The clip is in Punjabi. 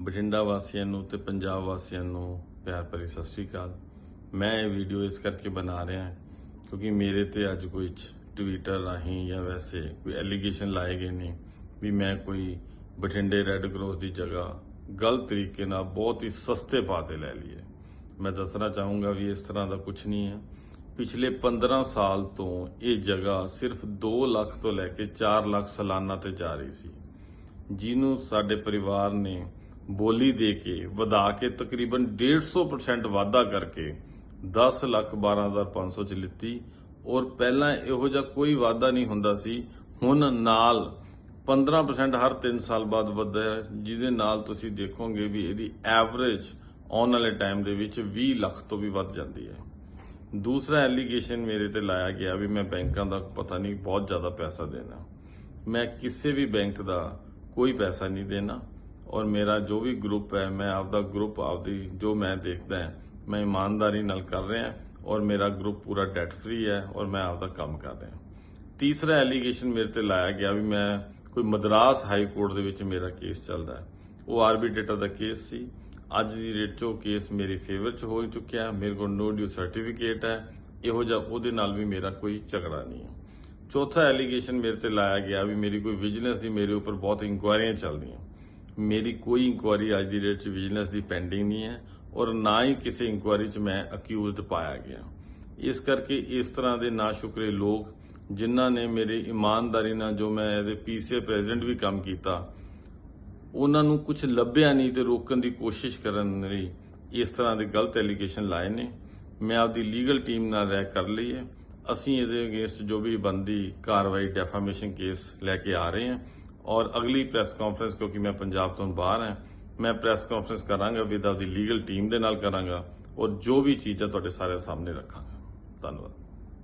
ਬਠਿੰਡਾ ਵਾਸੀਆਂ ਨੂੰ ਤੇ ਪੰਜਾਬ ਵਾਸੀਆਂ ਨੂੰ ਪਿਆਰ ਭਰੀ ਸਤਿ ਸ਼੍ਰੀ ਅਕਾਲ। ਮੈਂ ਇਹ ਵੀਡੀਓ ਇਸ ਕਰਕੇ ਬਣਾ ਰਿਹਾ ਕਿਉਂਕਿ ਮੇਰੇ ਤੇ ਅੱਜ ਕੋਈ ਟਵਿੱਟਰ ਰਾਹੀਂ ਜਾਂ ਵੈਸੇ ਕੋਈ ਐਲੀਗੇਸ਼ਨ ਲਾਏ ਗਏ ਨੇ ਵੀ ਮੈਂ ਕੋਈ ਬਠਿੰਡੇ ਰੈੱਡ ਕਰਾਸ ਦੀ ਜਗ੍ਹਾ ਗਲਤ ਤਰੀਕੇ ਨਾਲ ਬਹੁਤ ਹੀ ਸਸਤੇ ਭਾਅ ਤੇ ਲੈ ਲਈ ਹੈ ਮੈਂ ਦੱਸਣਾ ਚਾਹੂੰਗਾ ਵੀ ਇਸ ਤਰ੍ਹਾਂ ਦਾ ਕੁਝ ਨਹੀਂ ਹੈ। ਪਿਛਲੇ 15 ਸਾਲ ਤੋਂ ਇਹ ਜਗ੍ਹਾ ਸਿਰਫ 2 ਲੱਖ ਤੋਂ ਲੈ ਕੇ 4 ਲੱਖ ਸਾਲਾਨਾ ਤੇ ਜਾ ਰਹੀ ਸੀ। ਜਿਹਨੂੰ ਸਾਡੇ ਪਰਿਵਾਰ ਨੇ ਬੋਲੀ ਦੇ ਕੇ ਵਧਾ ਕੇ ਤਕਰੀਬਨ 150% ਵਾਧਾ ਕਰਕੇ 10 ਲੱਖ 12500 ਚ ਲਿੱਤੀ। ਔਰ ਪਹਿਲਾਂ ਇਹੋ ਜਿਹਾ ਕੋਈ ਵਾਧਾ ਨਹੀਂ ਹੁੰਦਾ ਸੀ। ਹੁਣ ਨਾਲ 15% ਹਰ 3 ਸਾਲ ਬਾਅਦ ਵਧਦਾ ਹੈ, ਜਿਹਦੇ ਨਾਲ ਤੁਸੀਂ ਦੇਖੋਗੇ ਵੀ ਇਹਦੀ ਐਵਰੇਜ ਆਉਣ ਵਾਲੇ ਟਾਈਮ ਦੇ ਵਿੱਚ 20 ਲੱਖ ਤੋਂ ਵੀ ਵੱਧ ਜਾਂਦੀ ਹੈ। ਦੂਸਰਾ ਐਲੀਗੇਸ਼ਨ ਮੇਰੇ ਤੇ ਲਾਇਆ ਗਿਆ ਵੀ ਮੈਂ ਬੈਂਕਾਂ ਦਾ ਪਤਾ ਨਹੀਂ, ਬਹੁਤ ਜ਼ਿਆਦਾ ਪੈਸਾ ਦੇਣਾ। ਮੈਂ ਕਿਸੇ ਵੀ ਬੈਂਕ ਦਾ ਕੋਈ ਪੈਸਾ ਨਹੀਂ ਦੇਣਾ। ਔਰ ਮੇਰਾ ਜੋ ਵੀ ਗਰੁੱਪ ਹੈ, ਮੈਂ ਆਪਦਾ ਗਰੁੱਪ ਆਪਦੀ ਜੋ ਮੈਂ ਦੇਖਦਾ ਹਾਂ, ਮੈਂ ਇਮਾਨਦਾਰੀ ਨਾਲ ਕਰ ਰਿਹਾ ਔਰ ਮੇਰਾ ਗਰੁੱਪ ਪੂਰਾ ਡੈਟ ਫ੍ਰੀ ਹੈ ਔਰ ਮੈਂ ਆਪਦਾ ਕੰਮ ਕਰ ਰਿਹਾ ਤੀਸਰਾ ਐਲੀਗੇਸ਼ਨ ਮੇਰੇ ਤੇ ਲਾਇਆ ਗਿਆ ਵੀ ਮੈਂ ਕੋਈ ਮਦਰਾਸ ਹਾਈ ਕੋਰਟ ਦੇ ਵਿੱਚ ਮੇਰਾ ਕੇਸ ਚੱਲਦਾ ਹੈ। ਉਹ ਆਰਬਿਟ੍ਰੇਟਰ ਦਾ ਕੇਸ ਸੀ। ਅੱਜ ਦੀ ਡੇਟ 'ਚ ਉਹ ਕੇਸ ਮੇਰੀ ਫੇਵਰ 'ਚ ਹੋ ਚੁੱਕਿਆ ਮੇਰੇ ਕੋਲ ਨੋ ਡਿਊ ਸਰਟੀਫਿਕੇਟ ਹੈ। ਇਹੋ ਜਿਹਾ ਉਹਦੇ ਨਾਲ ਵੀ ਮੇਰਾ ਕੋਈ ਝਗੜਾ ਨਹੀਂ ਹੈ। ਚੌਥਾ ਐਲੀਗੇਸ਼ਨ ਮੇਰੇ ਤੇ ਲਾਇਆ ਗਿਆ ਵੀ ਮੇਰੀ ਕੋਈ ਵਿਜੀਲੈਂਸ ਦੀ ਮੇਰੇ ਉੱਪਰ ਬਹੁਤ ਇਨਕੁਆਇਰੀਆਂ ਚੱਲਦੀਆਂ। ਮੇਰੀ ਕੋਈ ਇਨਕੁਆਇਰੀ ਅੱਜ ਦੀ ਡੇਟ 'ਚ ਵਿਜੀਲੈਂਸ ਦੀ ਪੈਂਡਿੰਗ ਨਹੀਂ ਹੈ ਔਰ ਨਾ ਹੀ ਕਿਸੇ ਇਨਕੁਆਇਰੀ 'ਚ ਮੈਂ ਅਕਿਊਜ਼ਡ ਪਾਇਆ ਗਿਆ। ਇਸ ਕਰਕੇ ਇਸ ਤਰ੍ਹਾਂ ਦੇ ਨਾਸ਼ੁਕਰੇ ਲੋਕ ਜਿਨ੍ਹਾਂ ਨੇ ਮੇਰੇ ਇਮਾਨਦਾਰੀ ਨਾਲ ਜੋ ਮੈਂ ਐਜ਼ ਅ ਪੀਸੀਏ ਪ੍ਰੈਜ਼ੀਡੈਂਟ ਵੀ ਕੰਮ ਕੀਤਾ, ਉਹਨਾਂ ਨੂੰ ਕੁਝ ਲੱਭਿਆ ਨਹੀਂ ਤੇ ਰੋਕਣ ਦੀ ਕੋਸ਼ਿਸ਼ ਕਰਨ ਲਈ ਇਸ ਤਰ੍ਹਾਂ ਦੇ ਗਲਤ ਐਲੀਗੇਸ਼ਨ ਲਾਏ ਨੇ। ਮੈਂ ਆਪਦੀ ਲੀਗਲ ਟੀਮ ਨਾਲ ਰਹਿ ਕਰ ਲਈ ਹੈ। ਅਸੀਂ ਇਹਦੇ ਅਗੇਂਸਟ ਜੋ ਵੀ ਬੰਦੀ ਕਾਰਵਾਈ ਡੈਫਾਮੇਸ਼ਨ ਕੇਸ ਲੈ ਕੇ ਆ ਰਹੇ ਹਾਂ। ਔਰ ਅਗਲੀ ਪ੍ਰੈਸ ਕਾਨਫਰੰਸ ਕਿਉਂਕਿ ਮੈਂ ਪੰਜਾਬ ਤੋਂ ਬਾਹਰ ਹਾਂ, ਮੈਂ ਪ੍ਰੈਸ ਕਾਨਫਰੰਸ ਕਰਾਂਗਾ ਵਿਦ ਆਪਦੀ ਲੀਗਲ ਟੀਮ ਦੇ ਨਾਲ ਕਰਾਂਗਾ ਔਰ ਜੋ ਵੀ ਚੀਜ਼ਾਂ ਤੁਹਾਡੇ ਸਾਰੇ ਸਾਹਮਣੇ ਰੱਖਾਂਗਾ। ਧੰਨਵਾਦ।